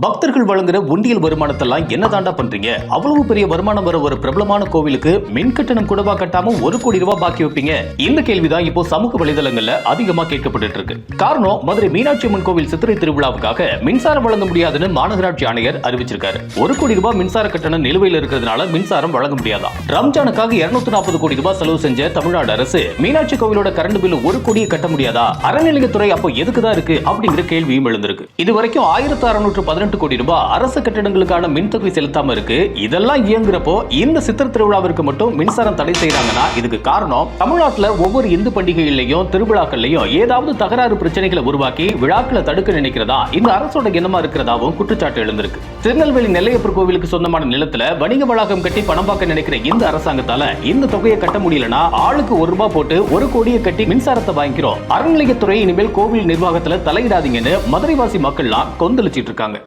பக்தர்கள் வழங்குற உண்டியல் வருமானத்தெல்லாம் என்ன தாண்டா பண்றீங்க? அவ்வளவு பெரிய வருமானம் வர ஒரு பிரபலமான கோவிலுக்கு மின் கட்டணம் கூடவா கட்டாம ஒரு கோடி ரூபாய் பாக்கி வைப்பீங்க? இந்த கேள்விதான் இப்போ சமூக வலைதளங்கள்ல அதிகமா கேட்கப்பட்டு இருக்கு காரணம் மதுரை மீனாட்சி அம்மன் கோவில் சித்திரை திருவிழாவுக்காக மின்சாரம் வழங்க முடியாதுன்னு மாநகராட்சி ஆணையர் அறிவிச்சிருக்காரு. ஒரு கோடி ரூபாய் மின்சார கட்டணம் நிலுவையில் இருக்கிறதுனால மின்சாரம் வழங்க முடியாதா? ரம்ஜானுக்காக இருநூத்தி நாற்பது கோடி ரூபாய் செலவு செஞ்ச தமிழ்நாடு அரசு மீனாட்சி கோவிலோட கரண்ட் பில் ஒரு கோடியை கட்ட முடியாதா? அறநிலையத்துறை அப்போ எதுக்குதான் இருக்கு? அப்படிங்கிற கேள்வியும் எழுந்திருக்கு. இது வரைக்கும் ஆயிரத்தி அறுநூற்று பதினெட்டு கோடி ரூபாய் அரசு கட்டிடங்களுக்கான மின்தொகை செலுத்தாம இருக்கு. இதெல்லாம் இயங்குறப்போ இந்த சித்திர திருவிழாவிற்கு மட்டும் மின்சாரம் தடை செய்யறாங்கன்னா இதுக்கு காரணம் தமிழ்நாட்டுல ஒவ்வொரு இந்து பண்டிகைகள்லயும் திருவிழாக்கள்லையும் ஏதாவது தகராறு பிரச்சனைகளை உருவாக்கி விழாக்களை தடுக்க நினைக்கிறதா? இந்த அரசோட எண்ணமா இருக்கிறதாவும் குற்றச்சாட்டு எழுந்திருக்கு. திருநெல்வேலி நெல்லையப்பர் கோவிலுக்கு சொந்தமான நிலத்துல வணிக வளாகம் கட்டி பணம் பார்க்க நினைக்கிற இந்த அரசாங்கத்தால இந்த தொகையை கட்ட முடியலனா ஆளுக்கு ஒரு ரூபாய் போட்டு ஒரு கோடியை கட்டி மின்சாரத்தை வாங்கிக்கிறோம். அறநிலையத்துறை இனிமேல் கோவில் நிர்வாகத்துல தலையிடாதீங்கன்னு மதுரைவாசி மக்கள்லாம் கொந்தளிச்சிட்டு இருக்காங்க.